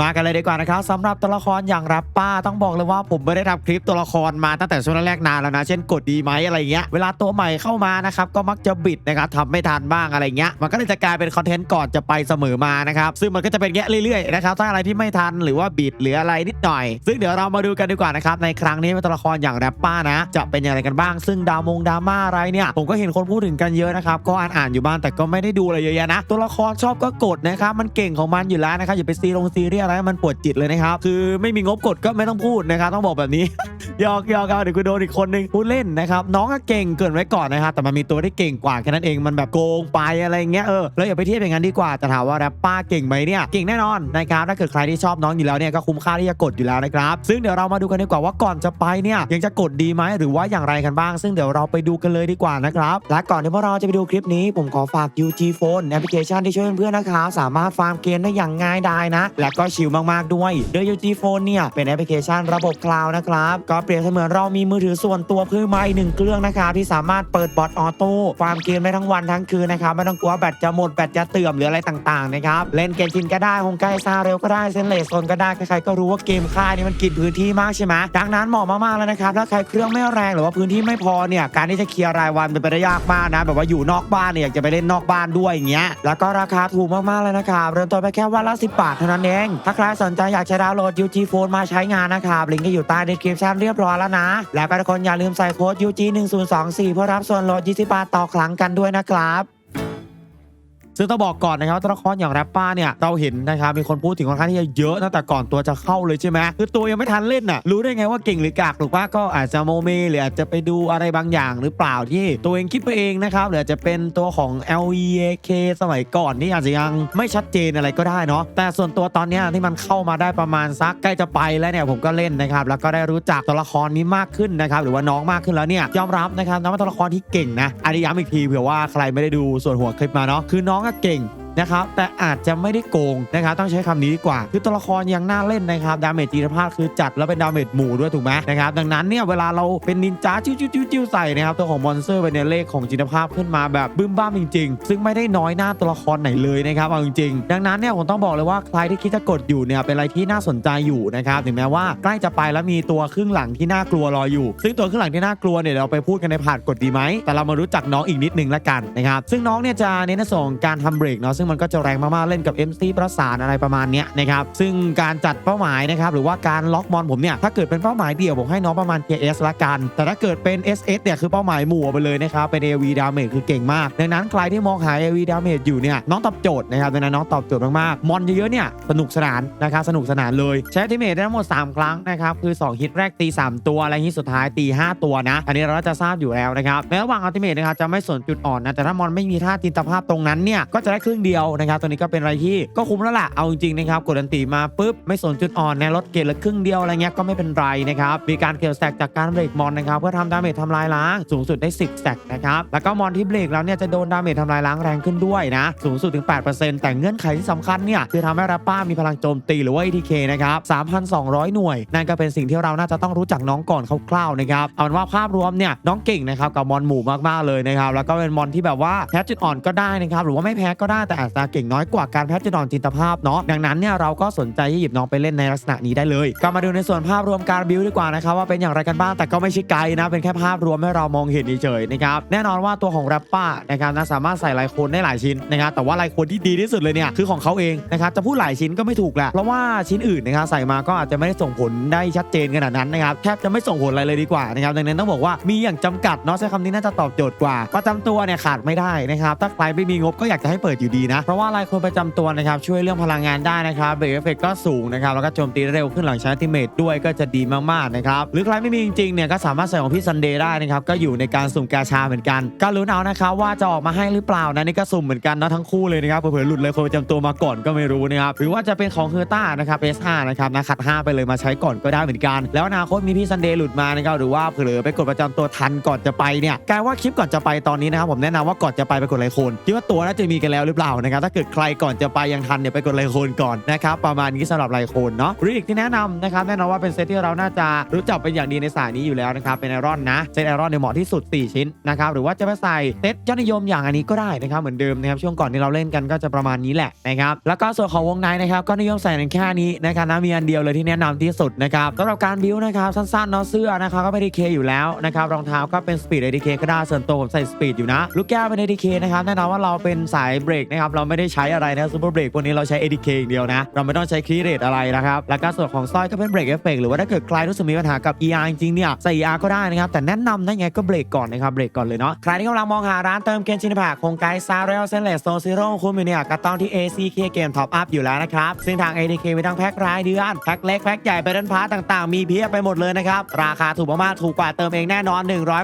มากันเลยดีกว่านะครับสำหรับตัวละครอย่างแรปป้าต้องบอกเลยว่าผมไม่ได้ทำคลิปตัวละครมาตั้งแต่ช่วงแรกนานแล้วนะ เช่นกดดีไหมอะไรเงี้ยเวลาตัวใหม่เข้ามานะครับก็มักจะบิดนะครับทำไม่ทันบ้างอะไรเงี้ยมันก็เลยจะกลายเป็นคอนเทนต์ก่อนจะไปเสมอมานะครับซึ่งมันก็จะเป็นแยเรื่อยๆนะครับถ้าอะไรที่ไม่ทันหรือว่าบิดหรืออะไรนิดหน่อย ซึ่งเดี๋ยวเรามาดูกันดีกว่านะครับในครั้งนี้เป็นตัวละครอย่างแรปป้านะ จะเป็นอย่างไรกันบ้าง ซึ่งดาวมงดราม่าอะไรเนี่ยผมก็เห็นคนพูดถึงกันเยอะนะครับก็อ่านอ่านอยู่บ้างแต่ก็ไม่ได้ดูอะไรเยอะแยะนะ ตัวละครชอบก็กดนะครับมันเก่งของมันอยู่แล้วนะครับอย่าไปซีลงซีเรียอะไรมันปวดจิตเลยนะครับ คือไม่มีงบกดก็ไม่ต้องพูดนะครับต้องบอกแบบนี้ ยอกยอกเอาเดี๋ยวกูโดนอีกคนนึงพูดเล่นนะครับน้องก็เก่งเกินไว้ก่อนนะครับแต่มันมีตัวที่เก่งกว่าแค่นั้นเองมันแบบโกงไปอะไรเงี้ยเออแล้วอย่าไปเทียบอย่างนั้นดีกว่าแต่ถามว่าแรปป้าเก่งไหมเนี่ยเก่งแน่นอนนะครับถ้าเกิดใครที่ชอบน้องอยู่แล้วเนี่ยก็คุ้มค่าที่จะกดอยู่แล้วนะครับซึ่งเดี๋ยวเรามาดูกันดีกว่าว่าก่อนจะไปเนี่ยยังจะกดดีไหมหรือว่าอย่างไรกันบ้าง ซึ่งเดี๋ยวเราไปดูกันเลยดีกว่านะครับและก่อนที่พวกเราจะไปดูคลิปนี้ ผมขอฝาก UG Phone แอปพลิเคชันที่ช่วยเพื่อนๆนะครับสามารถฟาร์มเกมได้อย่างง่ายดายนะ และก็ชิลมากๆด้วยโดย UG Phone เนี่ย เป็นแอปพลิเคชันระบบคลาวด์นะครับ ก็เปรียบเสมือนเรามีมือถือส่วนตัวเพิ่มมาอีกหนึ่งเครื่องนะครับที่สามารถเปิดบอทออโต้ฟาร์มเกมได้ทั้งวันทั้งคืนนะครับไม่ต้องกลัวแบตจะหมดแบตจะเตื่อมหรืออะไรต่างๆนะครับเล่นเกมชินก็ได้คงใกล้ซาเร็วก็ได้เซนเลสโซนก็ได้ใครๆก็รู้ว่าเกมค่ายนี่มันกินพื้นที่มากใช่ไหมดังนั้นเหมาะมากๆแล้วนะครับถ้าใครเครื่องไม่แรงหรือว่าพื้นที่ไม่พอเนี่ยการที่จะเคลียร์รายวันเป็นไปได้ยากมากนะแบบว่าอยู่นอกบ้านเนี่ยอยากจะไปเล่นนอกบ้านด้วยอย่างเงี้ยแล้วก็ราคาถูกมากๆเลยนะครับเริ่มต้นไปแค่วันละ10บาทเท่านั้นเองถ้าใครสนใจอยากจะดาวน์โหลด UG Phone มาใช้งานนะครับลิงก์ก็อยู่ใต้ description เรียบร้อยแล้วนะ แล้วก็ทุกคนอย่าลืมใส่โค้ด UG 1024เพื่อรับส่วนลด20บาทต่อครั้งกันด้วยนะครับ ซึ่งต้องบอกก่อนนะครับตัวละครอย่างแรปป้าเนี่ยเราเห็นนะครับมีคนพูดถึงค่อนข้างที่จะเยอะตั้งแต่ก่อนตัวจะเข้าเลยใช่ไหมคือตัวยังไม่ทันเล่นน่ะรู้ได้ไงว่าเก่งหรือกากหรือว่าก็อาจจะโมเมหรืออาจจะไปดูอะไรบางอย่างหรือเปล่าที่ตัวเองคิดไปเองนะครับหรืออาจจะเป็นตัวของ L E A K สมัยก่อนที่อาจจะยังไม่ชัดเจนอะไรก็ได้เนาะแต่ส่วนตัวตอนนี้ที่มันเข้ามาได้ประมาณสักใกล้จะไปแล้วเนี่ยผมก็เล่นนะครับแล้วก็ได้รู้จักตัวละครนี้มากขึ้นนะครับหรือว่าน้องมากขึ้นแล้วเนี่ยยอมรับนะครับน้องเป็นตัวละครที่เก่งนะอันนี้ย้ำอีกทีเผื่อว่าใครไม่ได้ดูส่วนหัวคลิปมาเนาะคือน้องอะเก่ง นะครับแต่อาจจะไม่ได้โกงนะครับต้องใช้คำนี้ดีกว่า คือตัวละครยังน่าเล่นนะครับดาเมจจีรภาพคือจัดแล้วเป็นดาเมจหมู่ด้วยถูกไหมนะครับดังนั้นเนี่ยเวลาเราเป็นนินจาจิ้วจิ้วจิ้วจิ้วใส่นะครับตัวของมอนสเตอร์เป็นเลขของจีรภาพขึ้นมาแบบบึ้มบ้ามจริง ๆ ซึ่งไม่ได้น้อยหน้าตัวละครไหนเลยนะครับเอาจริงๆดังนั้นเนี่ยผมต้องบอกเลยว่าใครที่คิดจะกดอยู่เนี่ยเป็นอะไรที่น่าสนใจอยู่นะครับถึงแม้ว่าใกล้จะไปแล้วมีตัวครึ่งหลังที่น่ากลัวรออยู่ ซึ่งตัวครึ่งหลังที่น่ากลัวเนี่ยเราไปพูดกันในผ่านกดดีไหมแต่เรามารู้จักน้องอีกนิดนึงละกันนะครับซึ่งน้องเนี่ยจะเน้นในส่วนของการทำเบรกเนาะซึ่งมันก็จะแรงมากๆเล่นกับ MC ประสานอะไรประมาณนี้นะครับซึ่งการจัดเป้าหมายนะครับหรือว่าการล็อกมอนผมเนี่ยถ้าเกิดเป็นเป้าหมายเดี่ยวผมให้น้องประมาณ KS ละกัน แต่ถ้าเกิดเป็น SS เนี่ยคือเป้าหมายหมู่ไปเลยนะครับเป็น AV damage คือเก่งมาก ดังนั้นใครที่มองหา AV damage อยู่เนี่ยน้องตอบโจทย์นะครับดังนั้นน้องตอบโจทย์มากๆมอนเยอะๆเนี่ยสนุกสนานนะครับสนุกสนานเลยใช้อัลติเมทได้ทั้งหมด 3 ครั้งนะครับคือ 2 ฮิตแรกตี 3 ตัวอะไรฮิตสุดท้ายตี 5 ตัวนะ อันนี้เราจะทราบอยู่แล้วนะครับในระหว่างอัลติเมทนะครับจะไม่สนจุดอ่อนนะแต่ถ้ามอนไม่มีท่าจินตภาพตรงนั้นเนี่ยก็จะได้ครึ่งเดียวียวนะครับตัวนี้ก็เป็นอะไรที่ก็คุ้มแล้วล่ะเอาจริงๆนะครับกดอันตีมาปุ๊บไม่สนจุดอ่อนในลดเกรดเละครึ่งเดียวอะไรเงี้ยก็ไม่เป็นไรนะครับมีการเกลแสกจากการเบรกมอนนะครับเพื่อทำดาเมจทำลายล้างสูงสุดได้ 10แสกนะครับแล้วก็มอนที่เบรกแล้วเนี่ยจะโดนดาเมจทำลายล้างแรงขึ้นด้วยนะสูงสุดถึง 8%แต่เงื่อนไขที่สำคัญเนี่ยคือทำให้แรปป้ามีพลังโจมตีหรือว่า ATK นะครับ3,200 หน่วย นั่นก็เป็นสิ่งที่เราน่าจะต้องรู้จักน้องก่อนคร่าวๆนะครับเอาเป็นว่าภาพรวมเนี่ยน้องเก่งนะครับกับมอนหมู่มากๆเลยนะครับแล้วก็เป็นมอนที่แบบว่าแพ้จุดอ่อนก็ได้นะครับหรือว่าไม่แพ้ก็ได้แต่อาจจะเก่งน้อยกว่าการแพ้จุดอ่อนจินตภาพเนาะดังนั้นเนี่ยเราก็สนใจที่หยิบน้องไปเล่นในลักษณะนี้ได้เลย ก็มาดูในส่วนภาพรวมการบิวดีกว่านะครับว่าเป็นอย่างไรกันบ้างแต่ก็ไม่ใช่ไกลนะเป็นแค่ภาพรวมให้เรามองเห็นเฉยๆนะครับแน่นอนว่าตัวของแรปป้านะครับนะสามารถใส่ลายโคนได้หลายชิ้นนะครับแต่ว่าลายโคนที่ดีที่สุดเลยเนี่ยคือของเขาเองนะครับจะพูดหลายชิ้นก็ไม่ถูกแหละเพราะว่าชิ้นอื่นนะครับใส่มาก็อาจจะไม่ได้ส่งผลได้ชัดเจนขนาดนั้นนะครับแทบจะไม่ส่งผลอะไรเลยดีกว่านะครับดังนั้นต้องบอกว่ามีอย่างจำกัดเนาะใช้คำนี้น่าจะตอบโจทย์กว่าประจำตัวเนี่ยขาดไม่ได้นะครับถ้าใครไม่มีงบก็อยากจะให้เปิดอยู่ดีนะ เพราะว่าลายคนประจำตัวนะครับช่วยเรื่องพลังงานได้นะครับเบรกเอฟเฟกก็สูงนะครับแล้วก็โจมตีเร็วขึ้นหลังใช้ติเมตด้วยก็จะดีมากๆนะครับหรือใครไม่มีจริงๆเนี่ยก็สามารถใส่ของพี่ซันเดย์ได้นะครับก็อยู่ในการสุ่มกาชาเหมือนกันก็ลุ้เอานะครับว่าจะออกมาให้หรือเปล่านะนี่ก็สุ่มเหมือนกันนะทั้งคู่เลยนะครับเผื่อหลุดเลยคนประจำตัวมาก่อนก็ไม่รู้นะครับหรือว่าจะเป็นของเฮอร์ต้านะครับ S5 นะครับนะขัด 5 ไปเลยมาใช้ก่อนก็ได้เหมือนกัน แล้วอนาคตมีพี่ซันเดย์หลุดมานะครับหรือว่าเผลอไปกดประจำตัวทันก่อนจะไปเนี่ยกลายว่าคลิปก่อนจะไปตอนนี้นะครับผมแนะนำว่าก่อนจะไปไปกดไลโคนคิดว่าตัวน่าจะมีกันแล้วหรือเปล่านะครับถ้าเกิดใครก่อนจะไปยังทันเนี่ยไปกดไลโคนก่อนนะครับประมาณนี้สำหรับไลโคนเนาะริกที่แนะนำนะครับแน่นอนว่าเป็นเซตที่เราน่าจะรู้จักเป็นอย่างดีในสายนี้อยู่แล้วนะครับเป็นไอรอนนะเซตไอรอนในยเหมาะที่สุด 4 ชิ้นนะครับหรือว่าจะไปใส่เซตยอดนิยมอย่างอันนี้ก็ได้นะครับเหมือนเดิมนะครับช่วงก่อนที่เราเล่นกันก็จะประมาณนี้แหละนะครับแล้วก็ส่วนของวงในนะครับก็นิยมใส่ในแค่นี้นะครับนะมีอันเดียวเลยที่แนะนำที่สุดนะครับสำหรับการบิวนะครับสั้นๆเนาะเสื้อนะครับก็ไม่ได้เคอยู่แล้วนะครับรองเท้าก็เป็นสปีด ADK ก็ได้ส่วนตัวผมใส่สปีดอยู่นะลูกแก้วเป็น ADK นะครับแน่นอนว่าเราเป็นสายเบรกนะครับเราไม่ได้ใช้อะไรนะซูเปอร์เบรกพวกนี้เราใช้ ADK อย่างเดียวนะ เราไม่ต้องใช้คีเรทอะไรนะครับ แล้วก็ส่วนของสร้อยก็เป็นเบรกเอฟเฟกหรือว่าถ้าเกิดใครรู้สึกมีปัญหากับ ER จริงๆเนี่ยใส่ ER ก็ได้นะครับ แต่แนะนำได้ไงก็เบรกก่อนนะครับเบรกก่อนเลยเนาะใครที่กำลังมองหาร้านเติมเกมชินพาโครงไกด์ซาเรลเซนเลสโซซีโร่คุ้มอยู่เนี่ยก็ต้องที่ ACK เกมท็อปอัพอยู่แล้วนะครับซึ่งทาง ADK มีทั้งแพ็ครายเดือนแพ็คเล็กแพ็คใหญ่ไปดันพาร์ตต่างๆมีเพียบไปหมดเลยนะครับราคาถูกมากๆถูกกว่าเติมเองแน่นอน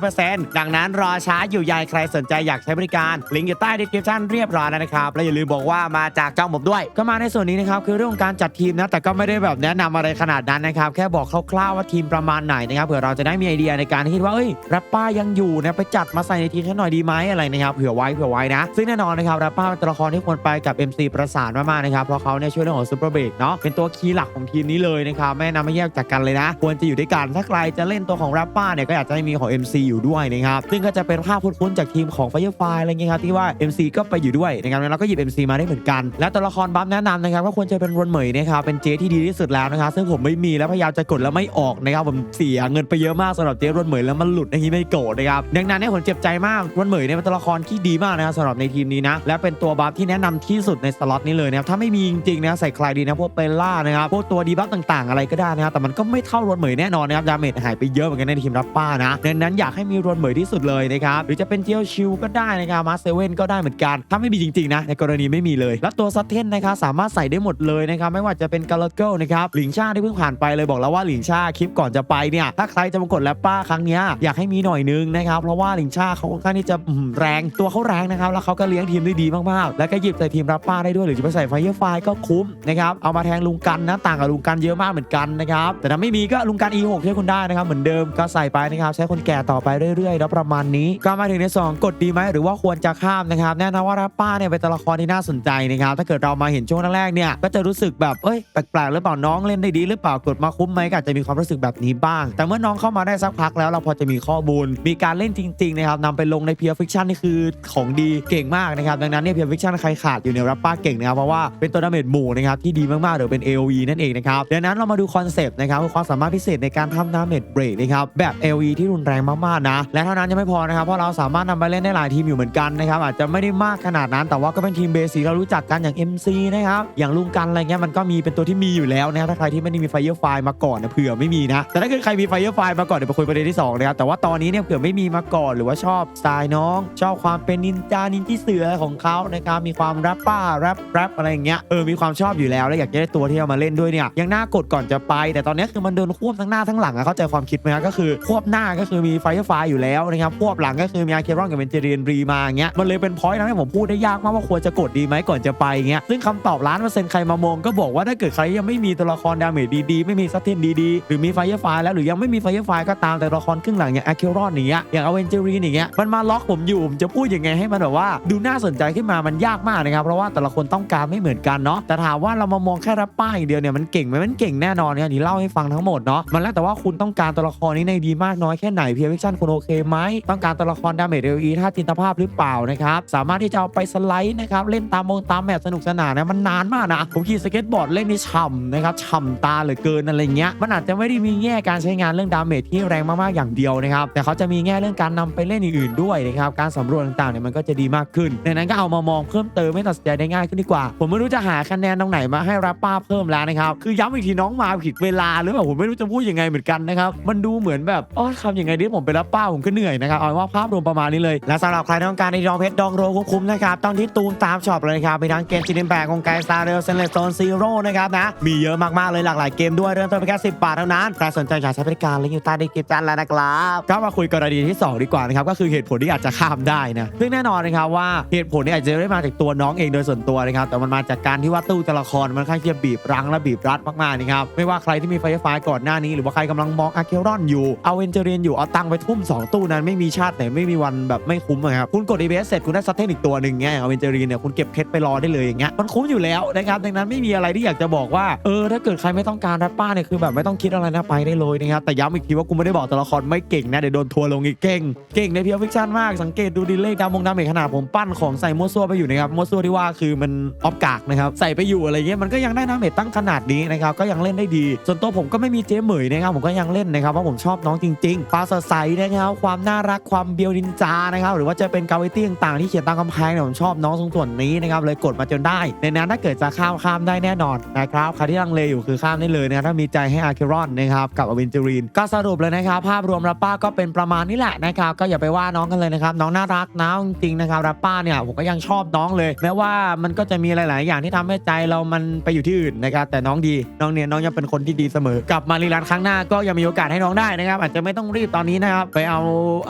100%ดังนั้นรอช้าอยู่ใหญ่ใครสนใจอยากใช้บริการลิงก์อยู่ใต้ description เรียบร้อยแล้วนะครับและอย่าลืมบอกว่ามาจากจ้องผมด้วย ก็มาในส่วนนี้นะครับคือเรื่องของการจัดทีมนะแต่ก็ไม่ได้แบบแนะนำอะไรขนาดนั้นนะครับแค่บอกคร่าวๆว่าทีมประมาณไหนนะครับเผื่อเราจะได้มีไอเดียในการคิดว่าเอ้ยแรปป้ายังอยู่นะไปจัดมาใส่ในทีมฉันหน่อยดีไหมอะไรนะครับเผื่อไว้เผื่อไว้นะ ซึ่งแน่นอนนะครับแรปป้าเป็นตัวละครที่ควรไปกับ MC ประสานมากๆนะครับเพราะเขาเนี่ยช่วยเรื่องของซูเปอร์เบรกเนาะเป็นตัวคีย์หลักของทีมนี้เลยนะครับไม่นำไม่แยกจากกันเลยนะ ควรจะอยู่ด้วยกันถ้าใครจะเล่นตัวของแรปป้าเนี่ยก็อยากจะให้มีของ MC อยู่ด้วยนะครับซึ่งก็จะเป็นภาพคุ้นๆจากทีมของ Firefly อะไรเงี้ยครับที่ว่า MC ก็ไปอยู่ด้วยนะครับแล้วก็หยิบ MC มาได้เหมือนกัน และตัวละครบัฟแนะนำนะครับก็ควรจะเป็นรวนเหมยนะครับเป็นเจที่ดีที่สุดแล้วนะครับซึ่งผมไม่มีแล้วพยายามจะกดแล้วไม่ออกนะครับผมเสียเงินไปเยอะมากสำหรับเจรวนเหมยแล้วมันหลุดในที่ไม่โกรธนะครับดังนั้นเนี่ยผมเจ็บใจมากรวนเหมยเนี่ยเป็นตัวละครที่ดีมากนะครับสำหรับในทีมนี้นะและเป็นตัวบัฟที่แนะนำที่สุดในสล็อตนี้เลยนะครับถ้าไม่มีจริงๆนะใส่ใครดีนะพวกเปล่านะครับพวกตัวดีบัฟต่างๆ อะไรก็ได้นะครับแต่มันก็ไม่เท่ารวนเหมยแน่นอนนะครับดาเมจหายไปเยอะเหมือนกันในทีมรับป้านะดังนั้นอยากให้มีรวนเหมยที่สุดเลยนะครับหรือจะเป็นเจียวชิวก็ได้นะครับมาเซเว่นก็ได้เหมือนกันถ้าไม่มีจริงๆนะในกรณีไม่มีเลย แล้วตัวซัตเทนนะครับสามารถใส่ได้หมดเลยนะครับไม่ว่าจะเป็นกาลเกิลนะครับหลิงชาที่เพิ่งผ่านไปเลยบอกแล้วว่าหลิงชาคลิปก่อนจะไปเนี่ยถ้าใครจะมากดแรปป้าครั้งนี้อยากให้มีหน่อยนึงนะครับเพราะว่าหลิงชาเขาค่อนข้างที่จะแรงตัวเขาแรงนะครับแล้วเขาก็เลี้ยงทีมได้ดีมากๆ แล้วก็หยิบใส่ทีมรับป้าได้ด้วยหรือจะไปใส่ไฟเยอร์ไฟก็คุ้มนะครับเอามาแทงลุงกันนะต่างกับลุงกันเยอะมากเหมือนกันนะครับแต่ถ้าไม่มีก็ลุงกัน E6 ใช้คุณได้นะครับเหมือนเดิมก็ใส่ไปนะครับใช้คนแก่ต่อไปเรื่อยๆแล้วประมาณนี้ ก็มาถึงในสองกดดีไหมหรือว่าควรจะข้ามนะครับแน่นอนว่ารับป้าเนี่ยเป็นตัวละครที่น่าสนใจนะครับ ถ้าเกิดเรามาเห็นช่วงแรกๆเนี่ย ก็จะรู้สึกแบบ เอ้ย แปลกๆหรือเปล่า น้องเล่นได้ดีหรือเปล่า กดมาคุ้มไหมก็อาจจะมีความรู้สึกแบบนี้บ้าง แต่เมื่อน้องเข้ามาได้สักพักแล้ว เราพอจะมีข้อมูล มีการเล่นจริงๆนะครับนำไปลงในเพียร์ฟิคชันนี่คือของดีเก่งมากนะครับ ดังนั้นเนี่ยเพียร์ฟิคชันใครขาดอยู่เนี่ยรับป้าเก่งนะครับ เพราะว่าเป็นตัวดาเมจหมู่นะครับที่ดีมากๆหรือเป็น AOE นั่นเองนะครับ ดังนั้นเรามาดูคอนเซปต์นะครับคือความสามารถพิเศษในการทำดาเมจเบรกนะครับแบบ AOE ที่รุนแรงมากๆนะ และเท่านั้นยังไม่พอนะครับเพราะเราสามารถนำไปเล่นได้หลายทีมอยู่เหมือนกันนะครับอาจจะไม่ได้มากขนาดนั้นแต่ว่าก็เป็นทีมเบสิกเรารู้จักกันอย่าง MC นะครับอย่างลุงกันอะไรเงี้ยมันก็มีเป็นตัวที่มีอยู่แล้วนะครับถ้าใครที่ไม่ได้มีไฟเยอร์ไฟมาก่อนนะเผื่อไม่มีนะแต่ถ้าเกิดใครมีไฟเยอร์ไฟมาก่อนเดี๋ยวไปคุยประเด็นที่สองนะครับแต่ว่าตอนนี้เนี่ยเผื่อไม่มีมาก่อนหรือว่าชอบสไตล์น้อง ชอบความเป็นนินจานินที่เสือของเขานะครับมีความแรปป้าแรปแรปอะไรอย่างเงี้ยเออมีความชอบอยู่แล้วแล้วอยากจะได้ตัวที่เอามาเล่นด้วยเนี่ยยังหน่ากดก่อนจะไป แต่ตอนนี้คือมันเดินควบทั้งหน้าทั้งหลังอะเข้าใจความคิดไหมครับก็คือควบหน้าก็คือมีไฟเยอร์ไฟอยู่แล้วนะครับควบหลังก็คือมีอาเครอนกับเวนเจเรียนรีมาเงี้ยมันเลยเป็นพอยต์ทำให้ผมพูดได้ยากมากว่าควรจะกดดีไหมก่อนจะไปเงี้ยซึ่งคำตอบล้านเปอร์เซ็นต์ใครมามองก็บอกว่าถ้าเกิดใครยังไม่มีตัวละครดาเมจดีๆ ไม่มีซัตเทนดีๆ หรือมีไฟเยอร์ไฟแล้วหรือยังไม่มีไฟเยอร์ไฟก็ตามแต่ตัวละครครึ่งหลังอย่างอาร์เครอนอย่างเงี้ยอย่างอเวนเจอรีนอย่างเงี้ยมันมาล็อกผมอยู่ผมจะพูดยังไงให้มันแบบว่า ดูน่าสนใจขึ้นมามันยากมากนะครับเพราะว่าแต่ละคนต้องการไม่เหมือนกันเนาะแต่ถามว่าเรามามองแค่รับป้ายอย่างเดียวเนี่ยมันเก่งไหมมันเก่งแน่นอนเนี่ยนี่เล่าให้ฟังทั้งหมดเนาะมันแล้วแต่ว่าคุณต้องการตัวละครนี้ในดีมากน้อยแค่ไหนเพียร์วิชั่นคุณโอเคไหมต้องการตัวละครดาเมจเรอีท่าจินตภาพหรือเปล่านะครับสามารถที่จะเอาไปสไลด์นะครับ เล่นตามมงตามแมปสนุกสนานนะมันนานมากนะผมขี่สเก็ตบอร์ดเล่นนี่ฉ่ำนะครับฉ่ำตาเหลือเกินอะไรเงี้ยมันอาจจะไม่ได้มีแง่การใช้งานเรื่องดาเมจที่แรงมากๆอย่างเดียวนะครับแต่เขาจะมีแง่เรื่องการนำไปเล่นอื่นๆด้วยนะครับการสำรวจต่างๆเนี่ยมันก็จะดีมากขึ้นดังนั้นก็เอามามองเพิ่มเติมให้ตัดสินใจได้ง่ายขึ้นดีกว่า ผมไม่รู้จะหาคะแนนตรงไหนมาให้รับป้าเพิ่มแล้วนะครับคือย้ำอีกทีน้องมาผิดเวลาหรือเปล่าผมไม่รู้จะพูดยังไงเหมือนกันนะครับมันดูเหมือนแบบอ๋อทำยังไงดีผมไปรับป้าผมก็เหนื่อยนะครับเอาว่าภาพรวมประมาณนี้เลยและสำหรับใครต้องการในดองเพชรดองโรคุ้มๆนะครับต้องที่ตูมตามช็อปเลยนะครับ มีทั้งเกมจินเนมแบกของไกสตาร์เรลเซนเลสโซนซีโร่นะครับนะ มีเยอะมากๆเลยหลากหลายเกมด้วย เริ่มต้นเพียงแค่ 10 บาทเท่านั้น ใครสนใจอยากใช้บริการลิงก์อยู่ใต้ดีคริปชั่นแล้วนะครับก็มาคุยกรณีที่ 2 ดีกว่านะครับ ก็คือเหตุผลที่อาจจะข้ามได้นะ ซึ่งแน่นอนนะครับว่าเหตุผลนี้อาจจะไม่ได้มาจากตัวน้องเองโดยส่วนตัวนะครับ แต่มันมาจากการที่ว่าตู้ตัวละครมันค่อนข้างที่จะบีบรั้งและบีบรัดมากๆนะครับ ไม่ว่าใครที่มีไฟฟ้าก่อนหน้านี้ หรือว่าใครกำลังมองอาร์เครอนอยู่ เอาเวนเจเรียนอยู่ เอาตังค์ไปทุ่ม 2 ตู้นั้นไม่มีชาติไหนไม่มีวันแบบไม่คุ้มอะครับ คุณกด EBS เสร็จคุณได้ซัตเทนอีกตัวหนึ่งเงี้ยอย่างเอาเวนเจเรียนเนี่ยคุณเก็บเพชรไปรอได้เลยอย่างเงี้ยมันคุ้มอยู่แล้วนะครับดังนั้นไม่มีอะไรที่อยากจะบอกว่าเออถ้าเกิดใครไม่ต้องการแรปป้าเนี่ยคือแบบไม่ต้องคิดอะไรนะไปได้เลยนะครับแต่ย้ำอีกทีว่ากูไม่ได้บอกตัวละครไม่เก่งนะเดี๋ยวโดนทัวร์ลงอีกเก่งเก่งในเพียวฟิกชั่นมากสังเกตดูดีเลขดาวมงดาเมจขนาดผมปั้นของใส่มั่วซั่วไปอยู่นะครับมั่วซั่วที่ว่าคือมันออฟกากนะครับใส่ไปอยู่อะไรเงี้ยมันก็ยังได้ดาเมจตั้งขนาดนี้นะครับก็ยังเล่นได้ดี ส่วนตัวผมก็ไม่มีเจ๊เหมยนะครับผมก็ยังเล่นนะครับเพราะผมชอบน้องจริงๆปลาสดใสนะครับความน่ารักความเบียวดินจานะครับหรือว่าจะเป็นกาวิตี้ต่างๆที่เขียนตามกำแพงเนี่ยผมชอบน้องรงส่วนนี้นะครับเลยกดมาจนได้ ในนั้นถ้าเกิดจะข้ามข้ามได้แน่นอนนะครับใครที่ลังเลอยู่คือข้ามได้เลยนะครับถ้ามีใจให้อาร์เครอนนะครับกับอเวนเจอรีนก็สรุปเลยนะครับภาพรวมรับป้าก็เป็นประมาณนี้แหละนะครับก็อย่าไปว่าน้องกันเลยนะครับน้องน่ารักนะจริงๆนะครับรับป้าเนี่ยผมก็ยังชอบน้องเลยแม้ว่ามันก็จะมีหลาย ๆ อย่างที่ทำให้ใจเรามันไปอยู่ที่อื่นนะครับแต่น้องดีน้องเนี่ยน้องยังเป็นคนที่ดีเสมอกลับมารีรันครั้งหน้าก็ยังมีโอกาสให้น้องได้นะครับอาจจะไม่ต้องรีบตอนนี้นะครับไปเอา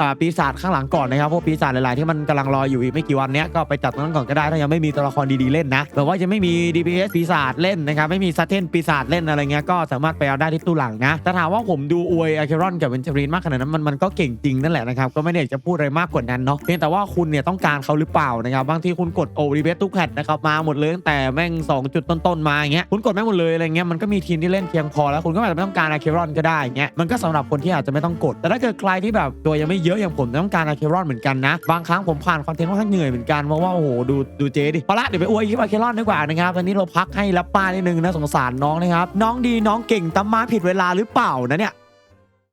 อปีศาจข้างหลังก่อนนะครับพวกปีศาจหลาย ๆ ที่มันกำลังรออยู่อีกไม่กี่วันเนี้ยก็ไปจัดตรงนั้นก่อนก็ได้ถ้ายังไม่มีตัวละครดีๆเล่นนะแบบว่ายังไม่มี DPS ปีศาจเล่นนะครับไม่มีซัตเทนปีศาจเล่นอะไรเงี้ยก็สามารถไปเอาได้ที่ตู้หลังนะแต่ถามว่าผมดูอวยอาเครอนกับเวนเจอรีนมากขนาดนั้นมันมันก็เก่งจริงนั่นแหละนะครับก็ไม่ได้อยากจะพูดอะไรมากกว่านั้นเนาะเพียงแต่ว่าคุณเนี่ยต้องการเขาหรือเปล่านะครับบางทีคุณกดโอรีเบสทุกแพทนะครับมาหมดเลยตั้งแต่แม่ง 2 จุดต้นๆมาอย่างเงี้ยคุณกดแม่งหมดเลยอะไรเงี้ยมันก็มีทีมที่เล่นเพียงพอแล้วคุณก็อาจจะไม่ต้องการอาเครอนก็ได้อย่างเงี้ยมันก็สำหรับคนที่อาจจะไม่ต้องกด แต่ถ้าเกิดใครที่แบบตัวยังไม่เยอะอย่างผมต้องการอาเครอนเหมือนกันนะบางครั้งผมผ่านคอนเทนต์ค่อนข้างเหนื่อยเหมือนกันเพราะว่าโอ้โหดูดูเจดิพอละเดี๋ยวไปอวยคลิปอาเคลอนดีกว่านะครับวันนี้เราพักให้รับป้านิดนึงนะสงสารน้องนะครับน้องดีน้องเก่งแตำมาผิดเวลาหรือเปล่านะเนี่ย